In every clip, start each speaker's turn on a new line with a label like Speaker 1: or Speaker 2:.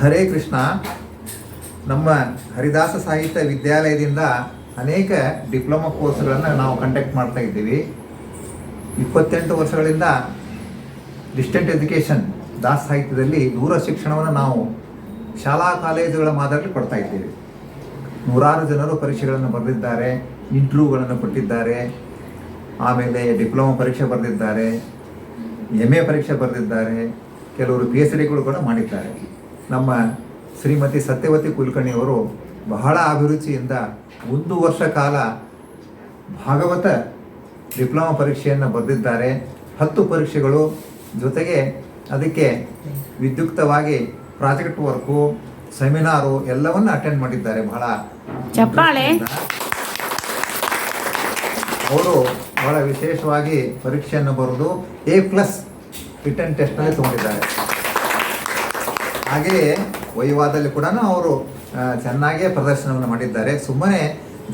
Speaker 1: ಹರೇ ಕೃಷ್ಣ. ನಮ್ಮ ಹರಿದಾಸ ಸಾಹಿತ್ಯ ವಿದ್ಯಾಲಯದಿಂದ ಅನೇಕ ಡಿಪ್ಲೊಮಾ ಕೋರ್ಸ್ಗಳನ್ನು ನಾವು ಕಂಡಕ್ಟ್ ಮಾಡ್ತಾ ಇದ್ದೀವಿ. ಇಪ್ಪತ್ತೆಂಟು ವರ್ಷಗಳಿಂದ ಡಿಸ್ಟೆಂಟ್ ಎಜುಕೇಷನ್ ದಾಸ ಸಾಹಿತ್ಯದಲ್ಲಿ ದೂರ ಶಿಕ್ಷಣವನ್ನು ನಾವು ಶಾಲಾ ಕಾಲೇಜುಗಳ ಮಾದರಿಯಲ್ಲಿ ಕೊಡ್ತಾ ಇದ್ದೀವಿ. ನೂರಾರು ಜನರು ಪರೀಕ್ಷೆಗಳನ್ನು ಬರೆದಿದ್ದಾರೆ ಇಂಟರ್ವ್ಯೂಗಳನ್ನು ಕೊಟ್ಟಿದ್ದಾರೆ, ಆಮೇಲೆ ಡಿಪ್ಲೊಮಾ ಪರೀಕ್ಷೆ ಬರೆದಿದ್ದಾರೆ ಎಂ ಎ ಪರೀಕ್ಷೆ ಬರೆದಿದ್ದಾರೆ, ಕೆಲವರು ಪಿ ಎಚ್ ಡಿಗಳು ಕೂಡ ಮಾಡಿದ್ದಾರೆ. ನಮ್ಮ ಶ್ರೀಮತಿ ಸತ್ಯವತಿ ಕುಲಕರ್ಣಿಯವರು ಬಹಳ ಅಭಿರುಚಿಯಿಂದ ಒಂದು ವರ್ಷ ಕಾಲ ಭಾಗವತ ಡಿಪ್ಲೊಮಾ ಪರೀಕ್ಷೆಯನ್ನು ಬರೆದಿದ್ದಾರೆ. ಹತ್ತು ಪರೀಕ್ಷೆಗಳು ಜೊತೆಗೆ ಅದಕ್ಕೆ ವಿದ್ಯುಕ್ತವಾಗಿ ಪ್ರಾಜೆಕ್ಟ್ ವರ್ಕು ಸೆಮಿನಾರು ಎಲ್ಲವನ್ನು ಅಟೆಂಡ್ ಮಾಡಿದ್ದಾರೆ ಬಹಳ
Speaker 2: ಚಪ್ಪಾಳೆ.
Speaker 1: ಅವರು ಬಹಳ ವಿಶೇಷವಾಗಿ ಪರೀಕ್ಷೆಯನ್ನು ಬರೆದು ಎ ಪ್ಲಸ್ ರಿಟರ್ನ್ ಟೆಸ್ಟ್ನಲ್ಲಿ ತಗೊಂಡಿದ್ದಾರೆ. ಹಾಗೆಯೇ ವೈವಾದಲ್ಲಿ ಕೂಡ ಅವರು ಚೆನ್ನಾಗೇ ಚೆನ್ನಾಗಿಯೇ ಪ್ರದರ್ಶನವನ್ನು ಮಾಡಿದ್ದಾರೆ. ಸುಮ್ಮನೆ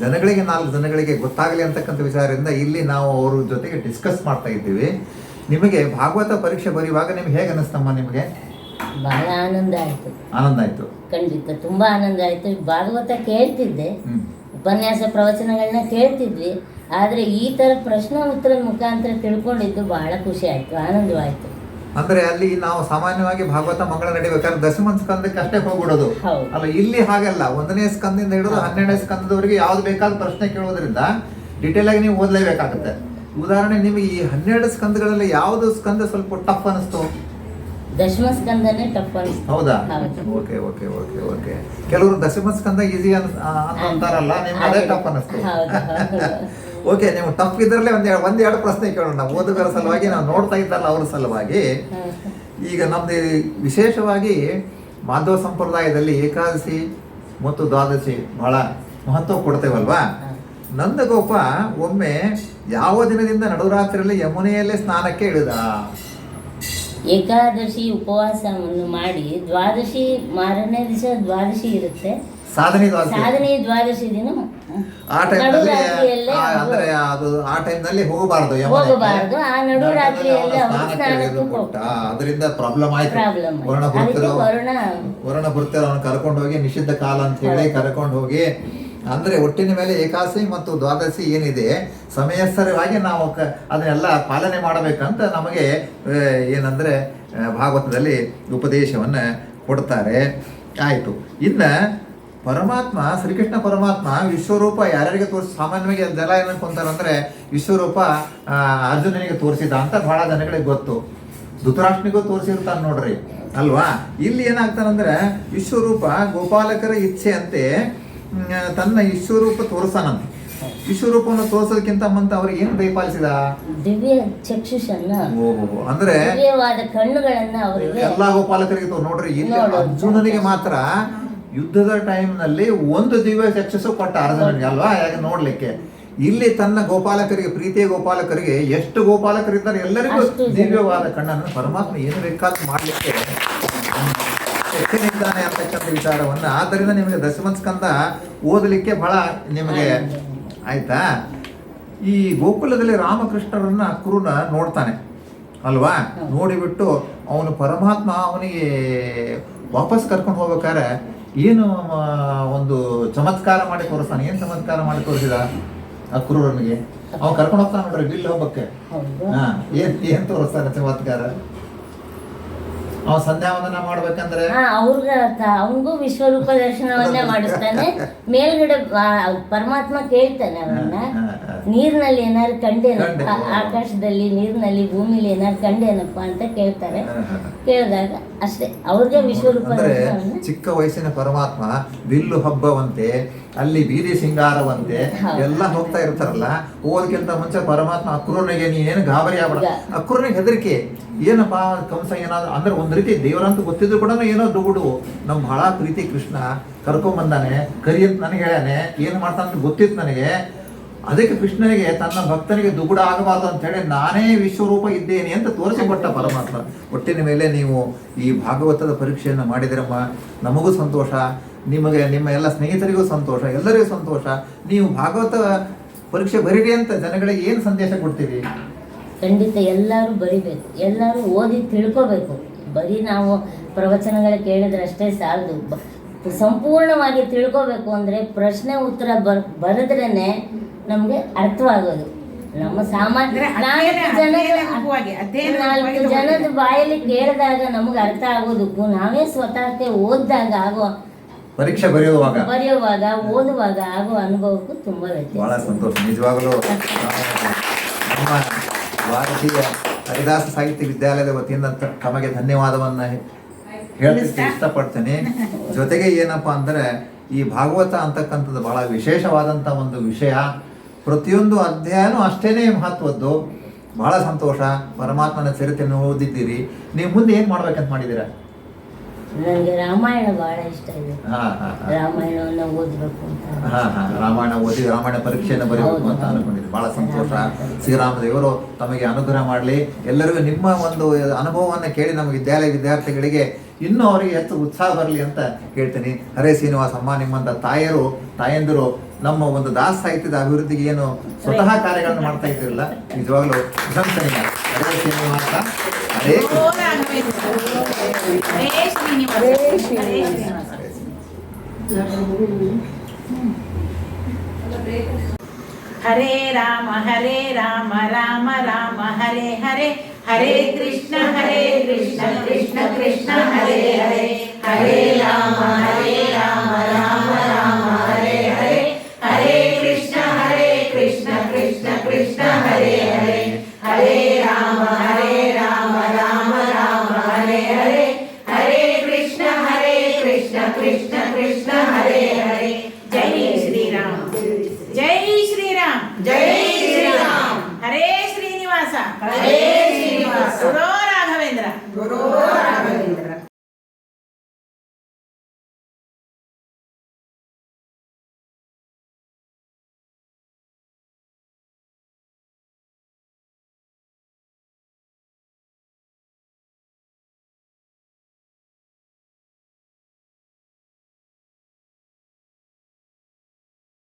Speaker 1: ಜನಗಳಿಗೆ ನಾಲ್ಕು ಜನಗಳಿಗೆ ಗೊತ್ತಾಗಲಿ ಅಂತಕ್ಕಂಥ ವಿಚಾರದಿಂದ ಇಲ್ಲಿ ನಾವು ಅವರ ಜೊತೆಗೆ ಡಿಸ್ಕಸ್ ಮಾಡ್ತಾ ಇದ್ದೀವಿ. ನಿಮಗೆ ಭಾಗವತ ಪರೀಕ್ಷೆ ಬರೆಯುವಾಗ ನಿಮ್ಗೆ ಹೇಗೆ ಅನಿಸ್ತಮ್ಮ ನಿಮಗೆ?
Speaker 3: ಬಹಳ ಆನಂದ ಆಯ್ತು.
Speaker 1: ಆನಂದ ಆಯ್ತು.
Speaker 3: ಖಂಡಿತ ತುಂಬಾ ಆನಂದ ಆಯ್ತು. ಭಾಗವತ ಕೇಳ್ತಿದ್ದೆ. ಉಪನ್ಯಾಸ ಪ್ರವಚನಗಳನ್ನ ಕೇಳ್ತಿದ್ವಿ. ಆದ್ರೆ ಈ ತರ ಪ್ರಶ್ನೆ ಉತ್ತರ ಮುಖಾಂತರ ತಿಳ್ಕೊಂಡಿದ್ದು ಬಹಳ ಖುಷಿ ಆಯ್ತು ಆನಂದವಾಯ್ತು.
Speaker 1: ಅಂದ್ರೆ ಅಲ್ಲಿ ನಾವು ಸಾಮಾನ್ಯವಾಗಿ ಭಾಗವತ ಮಂಗಳ ನಡಿಬೇಕಾದ್ರೆ ದಶಮ ಸ್ಕಂದಕ್ಕೆ ಅಷ್ಟೇ ಹೋಗ್ಬಿಡೋದು. ಅಲ್ಲ ಇಲ್ಲಿ ಹಾಗಲ್ಲ ಒಂದನೇ ಸ್ಕಂದಿಂದ ಹಿಡಿದು ಹನ್ನೆರಡನೇ ಸ್ಕಂದದವರೆಗೆ ಯಾವ್ದು ಬೇಕಾದ ಪ್ರಶ್ನೆ ಕೇಳೋದ್ರಿಂದ ಡೀಟೇಲ್ ಆಗಿ ನೀವು ಓದಲೇಬೇಕಾಗುತ್ತೆ. ಉದಾಹರಣೆ ನಿಮಗೆ ಈ ಹನ್ನೆರಡು ಸ್ಕಂದಗಳಲ್ಲಿ ಯಾವ್ದು ಸ್ಕಂದ ಸ್ವಲ್ಪ ಟಫ್ ಅನಿಸ್ತು?
Speaker 3: ದಶಮ ಸ್ಕಂದನೇ ಟಫ್
Speaker 1: ಹೌದಾ? Okay okay okay okay. ಕೆಲವರು ದಶಮ ಸ್ಕಂದ ಈಸಿ ಅಂತ ಅಂತಾರಲ್ಲ ನಿಮ್ಗೆ ಅದೇ ಟಫ್ ಅನಿಸ್ತು. ಓಕೆ, ನೀವು ಟಫ್ ಇದ್ರಲ್ಲೇ ಒಂದ್ ಒಂದ್ ಎರಡು ಪ್ರಶ್ನೆ ಕೇಳೋಣ. ಓದುಗರ ಸಲುವಾಗಿ ನಾವು ನೋಡ್ತಾ ಇದ್ದಲ್ಲ ಅವ್ರ ಸಲುವಾಗಿ. ಈಗ ನಮ್ದು ವಿಶೇಷವಾಗಿ ಮಾಧವ ಸಂಪ್ರದಾಯದಲ್ಲಿ ಏಕಾದಶಿ ಮತ್ತು ದ್ವಾದಶಿ ಬಹಳ ಮಹತ್ವ ಕೊಡ್ತೇವಲ್ವಾ? ನಂದಗೋಪ ಒಮ್ಮೆ ಯಾವ ದಿನದಿಂದ ನಡುರಾತ್ರಿಯಲ್ಲಿ ಯಮುನೆಯಲ್ಲೇ ಸ್ನಾನಕ್ಕೆ ಇಳಿದ?
Speaker 3: ಏಕಾದಶಿ ಉಪವಾಸವನ್ನು ಮಾಡಿ ದ್ವಾದಶಿ ಮಾರನೇ ದಿವಸ ದ್ವಾದಶಿ ಇರುತ್ತೆ.
Speaker 1: ಸಾಧನೆ ದ್ವಾದಶಿ.
Speaker 3: ಸಾಧನೆ ದ್ವಾದಶಿ ದಿನ.
Speaker 1: ಆ ಟೈಮ್ನಲ್ಲಿ ಅಂದ್ರೆ ಅದು ಆ ಟೈಮ್ನಲ್ಲಿ ಹೋಗಬಾರದು
Speaker 3: ಹೋಗಬಾರದು. ಆ ನಡುರಾತ್ರಿಯಲ್ಲಿ ರಾತ್ರಿಯಲ್ಲಿ.
Speaker 1: ಅದರಿಂದ ಪ್ರಾಬ್ಲಮ್ ಆಯ್ತು. ವರ್ಣ
Speaker 3: ವರ್ಣ
Speaker 1: ವರ್ಣ ಅವನು ಕರ್ಕೊಂಡು ಹೋಗಿ ನಿಷಿದ್ಧ ಕಾಲ ಅಂತ ಹೇಳಿ ಕರ್ಕೊಂಡು ಹೋಗಿ ಅಂದ್ರೆ ಒಟ್ಟಿನ ಮೇಲೆ ಏಕಾದಶಿ ಮತ್ತು ದ್ವಾದಶಿ ಏನಿದೆ ಸಮಯಸ್ಥರವಾಗಿ ನಾವು ಅದನ್ನೆಲ್ಲ ಪಾಲನೆ ಮಾಡಬೇಕಂತ ನಮಗೆ ಏನಂದ್ರೆ ಭಾಗವತದಲ್ಲಿ ಉಪದೇಶವನ್ನ ಕೊಡ್ತಾರೆ. ಆಯಿತು. ಇನ್ನ ಪರಮಾತ್ಮ ಶ್ರೀಕೃಷ್ಣ ಪರಮಾತ್ಮ ವಿಶ್ವರೂಪ ಯಾರ್ಯಾರಿಗೆ ತೋರಿಸಿ ಸಾಮಾನ್ಯವಾಗಿ ದಲ ಏನಕ್ಕೆ ಅನ್ಕೊಂತಾರಂದ್ರೆ ವಿಶ್ವರೂಪ ಅರ್ಜುನನಿಗೆ ತೋರಿಸಿದ ಅಂತ ಬಹಳ ಜನಗಳಿಗೆ ಗೊತ್ತು. ಧೃತರಾಷ್ಟ್ರನಿಗೂ ತೋರಿಸಿರ್ತಾನೆ ನೋಡ್ರಿ. ಅಲ್ವಾ? ಇಲ್ಲಿ ಏನಾಗ್ತಾನಂದ್ರೆ ವಿಶ್ವರೂಪ ಗೋಪಾಲಕರ ಇಚ್ಛೆ ಮ್, ತನ್ನ ವಿಶ್ವರೂಪ ತೋರಿಸಾನಂತ ವಿಶ್ವರೂಪವನ್ನು ತೋರಿಸೋದಕ್ಕಿಂತ ಮುಂತ ಅವ್ರಿಗೆ ಏನು ದಯಪಾಲಿಸಿದ
Speaker 3: ದಿವ್ಯ ಚಕ್ಷುಷನ್ನ.
Speaker 1: ಅಂದ್ರೆ
Speaker 3: ದಿವ್ಯವಾದ ಕಣ್ಣುಗಳನ್ನ ಅವರಿಗೆ
Speaker 1: ಎಲ್ಲಾ ಗೋಪಾಲಕರಿಗೆ ನೋಡ್ರಿ ಇಲ್ಲಿ. ಅರ್ಜುನನಿಗೆ ಮಾತ್ರ ಯುದ್ಧದ ಟೈಮ್ನಲ್ಲಿ ಒಂದು ದಿವ್ಯ ಚಕ್ಷುಸು ಕೊಟ್ಟ ಅರ್ಜುನನಿಗೆ ಅಲ್ವಾ? ಯಾಕೆ ನೋಡ್ಲಿಕ್ಕೆ. ಇಲ್ಲಿ ತನ್ನ ಗೋಪಾಲಕರಿಗೆ ಪ್ರೀತಿಯ ಗೋಪಾಲಕರಿಗೆ ಎಷ್ಟು ಗೋಪಾಲಕರಿದ್ದಾರೆ? ಎಲ್ಲರಿಗೂ. ದಿವ್ಯವಾದ ಕಣ್ಣನ್ನು ಪರಮಾತ್ಮ ಏನು ಬೇಕಾದ್ರೂ ಮಾಡ್ಲಿಕ್ಕೆ ಶಕ್ತಿನಿದ್ದಾನೆ ಅಂತಕ್ಕಂಥ ವಿಚಾರವನ್ನ. ಆದ್ದರಿಂದ ನಿಮಗೆ ದಶಮ ಸ್ಕಂದ ಓದಲಿಕ್ಕೆ ಬಹಳ ನಿಮಗೆ ಆಯ್ತಾ? ಈ ಗೋಕುಲದಲ್ಲಿ ರಾಮಕೃಷ್ಣರನ್ನ ಕುರುನ ನೋಡ್ತಾನೆ. ಅಲ್ವಾ? ನೋಡಿಬಿಟ್ಟು ಅವನು ಪರಮಾತ್ಮ ಅವನಿಗೆ ವಾಪಸ್ ಕರ್ಕೊಂಡು ಹೋಗ್ಬೇಕಾದ್ರೆ ಏನು ಒಂದು ಚಮತ್ಕಾರ ಮಾಡಿ ತೋರಿಸ್ತಾನೆ. ಏನು ಚಮತ್ಕಾರ ಮಾಡಿ ತೋರಿಸಿದ ಆ ಕುರುರನಿಗೆ? ಅವ್ನು ಕರ್ಕೊಂಡು ಹೋಗ್ತಾನೆ ನೋಡ್ರಿ ಬಿಲ್ ಹೋಗ್ಬಕ್ಕೆ
Speaker 3: ಹೌದು.
Speaker 1: ಹಾ ಏನ್ ಏನ್ ತೋರಿಸ್ತಾನೆ ಚಮತ್ಕಾರ? ಅವ ಸಂಧ್ಯಾ ವಂದನ ಮಾಡ್ಬೇಕಂದ್ರೆ?
Speaker 3: ಹಾ ಅವ್ರಿಗೆ ಅವನಿಗೂ ವಿಶ್ವರೂಪ ದರ್ಶನವನ್ನೇ ಮಾಡಿಸ್ತಾನೆ. ಮೇಲ್ಗಡೆ ಆ- ಪರಮಾತ್ಮ ಕೇಳ್ತಾನೆ ಅವನ್ನ. ನೀರಿನಲ್ಲಿ ಏನಾದ್ರು ಕಂಡೇನಪ್ಪ
Speaker 1: ಕಂಡೆ.
Speaker 3: ಆಕಾಶದಲ್ಲಿ ನೀರಿನಲ್ಲಿ ಭೂಮಿಲಿ ಏನಾದ್ರು ಕಂಡೇನಪ್ಪ ಅಂತ ಕೇಳ್ತಾರೆ. ಕೇಳಿದಾಗ ಅಷ್ಟೇ ಅವ್ರಿಗೆ ವಿಶ್ವರೂಪ
Speaker 1: ಅಂದ್ರೆ ಚಿಕ್ಕ ವಯಸ್ಸಿನ ಪರಮಾತ್ಮ ಬಿಲ್ಲು ಹಬ್ಬವಂತೆ ಅಲ್ಲಿ ಬೀದಿ ಸಿಂಗಾರವಂತೆ. ಎಲ್ಲ ಹೋಗ್ತಾ ಇರ್ತಾರಲ್ಲ ಹೋಗೋದಕ್ಕಿಂತ ಮುಂಚೆ ಪರಮಾತ್ಮ ಅಕ್ರೂರನಿಗೆ ನೀನೇನು ಗಾಬರಿ ಆಗ್ಬೇಡ.
Speaker 3: ಅಕ್ರೂನಿಗೆ
Speaker 1: ಅಕ್ರೂರನಿಗೆ ಹೆದರಿಕೆ. ಏನಪ್ಪಾ ಕಂಸ ಏನಾದ್ರು ಅಂದ್ರೆ ಒಂದ್ ರೀತಿ ದೇವರಂತ ಗೊತ್ತಿದ್ರು ಕೂಡ ಏನೋ ದುಗುಡು ನಮ್ ಬಹಳ ಪ್ರೀತಿ ಕೃಷ್ಣ ಕರ್ಕೊಂಡ್ ಬಂದಾನೆ ಕರಿ ಅಂತ ನನಗೆ ಹೇಳ್ಯಾನೆ ಏನ್ ಮಾಡ್ತಾನಂತ ಗೊತ್ತಿತ್ತು ನನಗೆ. ಅದಕ್ಕೆ ಕೃಷ್ಣನಿಗೆ ತನ್ನ ಭಕ್ತನಿಗೆ ದುಗುಡ ಆಗಬಾರ್ದು ಅಂತ ಹೇಳಿ ನಾನೇ ವಿಶ್ವರೂಪ ಇದ್ದೇನೆ ಅಂತ ತೋರಿಸಿಕೊಟ್ಟ ಪರಮಾತ್ಮ. ಒಟ್ಟಿನ ಮೇಲೆ ನೀವು ಈ ಭಾಗವತದ ಪರೀಕ್ಷೆಯನ್ನು ಮಾಡಿದಿರಮ್ಮ ನಮಗೂ ಸಂತೋಷ, ನಿಮಗೆ, ನಿಮ್ಮ ಎಲ್ಲ ಸ್ನೇಹಿತರಿಗೂ ಸಂತೋಷ, ಎಲ್ಲರಿಗೂ ಸಂತೋಷ. ನೀವು ಭಾಗವತ ಪರೀಕ್ಷೆ ಬರೀರಿ ಅಂತ ಜನಗಳಿಗೆ ಏನು ಸಂದೇಶ ಕೊಡ್ತೀರಿ?
Speaker 3: ಖಂಡಿತ ಎಲ್ಲರೂ ಬರಿಬೇಕು. ಎಲ್ಲರೂ ಓದಿ ತಿಳ್ಕೋಬೇಕು. ಬರೀ ನಾವು ಪ್ರವಚನಗಳು ಕೇಳಿದ್ರಷ್ಟೇ ಸಾಲದು. ಬ- ಸಂಪೂರ್ಣವಾಗಿ ತಿಳ್ಕೋಬೇಕು ಅಂದರೆ ಪ್ರಶ್ನೆ ಉತ್ತರ ಬರ್ ಬರೆದ್ರೇ ನಮಗೆ ಅರ್ಥವಾಗೋದು. ನಮ್ಮ ಸಾಮಾನ್ಯ ನಾಲ್ಕು ಜನದ ಬಾಯಲ್ಲಿ ಕೇಳಿದಾಗ ನಮ್ಗೆ ಅರ್ಥ ಆಗೋದಕ್ಕೂ ನಾವೇ ಸ್ವತಃಕ್ಕೆ ಓದಿದಾಗ ಆಗೋ
Speaker 1: ಪರೀಕ್ಷೆ ಬರೆಯುವಾಗ.
Speaker 3: ಬರೆಯುವಾಗ ಓದುವಾಗ ಆಗೋ ಅನುಭವಕ್ಕೂ ತುಂಬಾ ವ್ಯತ್ಯಾಸ.
Speaker 1: ಬಹಳ ಸಂತೋಷ. ನಿಜವಾಗಲೂ ನಮ್ಮ ಭಾರತೀಯ ಹರಿದಾಸ ಸಾಹಿತ್ಯ ವಿದ್ಯಾಲಯದ ವತಿಯಿಂದ ತಮಗೆ ಧನ್ಯವಾದವನ್ನು ಹೇಳಲಿಕ್ಕೆ ಇಷ್ಟಪಡ್ತೀನಿ. ಜೊತೆಗೆ ಏನಪ್ಪಾ ಅಂದರೆ ಈ ಭಾಗವತ ಅಂತಕ್ಕಂಥದ್ದು ಬಹಳ ವಿಶೇಷವಾದಂಥ ಒಂದು ವಿಷಯ. ಪ್ರತಿಯೊಂದು ಅಧ್ಯಾಯನೂ ಅಷ್ಟೇ ಮಹತ್ವದ್ದು. ಬಹಳ ಸಂತೋಷ. ಪರಮಾತ್ಮನ ಚರಿತ್ರೆಯನ್ನು ಓದಿದ್ದೀರಿ. ನೀವು ಮುಂದೆ ಏನು ಮಾಡ್ಬೇಕಂತ ಮಾಡಿದ್ದೀರಾ?
Speaker 3: ನನಗೆ ರಾಮಾಯಣ ಬಹಳ ಇಷ್ಟ ಇದೆ.
Speaker 1: ಹಾ ಹಾ ಹಾ.
Speaker 3: ರಾಮಾಯಣವನ್ನು ಓದಬೇಕು ಅಂತ.
Speaker 1: ರಾಮಾಯಣ ಓದಿ ರಾಮಾಯಣ ಪರೀಕ್ಷೆಯನ್ನು ಬರೆಯಬೇಕು ಅಂತ ಅನ್ಕೊಂಡಿದ್ದೆ ಬಹಳ ಸಂತೋಷ. ಶ್ರೀರಾಮ ದೇವರು ತಮಗೆ ಅನುಗ್ರಹ ಮಾಡಲಿ. ಎಲ್ಲರಿಗೂ ನಿಮ್ಮ ಒಂದು ಅನುಭವವನ್ನು ಕೇಳಿ ನಮ್ಮ ವಿದ್ಯಾಲಯ ವಿದ್ಯಾರ್ಥಿಗಳಿಗೆ ಇನ್ನೂ ಅವರಿಗೆ ಹೆಚ್ಚು ಉತ್ಸಾಹ ಬರಲಿ ಅಂತ ಹೇಳ್ತೀನಿ ಹರೇ ಶ್ರೀನಿವಾಸಮ್ಮ ನಿಮ್ಮಂಥ ತಾಯರು ತಾಯಂದಿರು ನಮ್ಮ ಒಂದು ದಾಸ ಸಾಹಿತ್ಯದ ಅಭಿವೃದ್ಧಿಗೆ ಏನು ಸ್ವತಃ ಕಾರ್ಯಗಳನ್ನು ಮಾಡ್ತಾ ಇದ್ದಿರಲ್ಲ ನಿಜವಾಗ್ಲೂ ಪ್ರಶಂಸನೀಯ. ಹರೇ
Speaker 2: ರಾಮ ಹರೇ ರಾಮ ರಾಮ ರಾಮ ಹರೇ ಹರೇ ಹರೇ ಕೃಷ್ಣ ಹರೇ ಕೃಷ್ಣ ಕೃಷ್ಣ ಕೃಷ್ಣ ಹರೇ ಹರೇ ಹರೇ ರಾಮ ಹರೇ Amém. Glória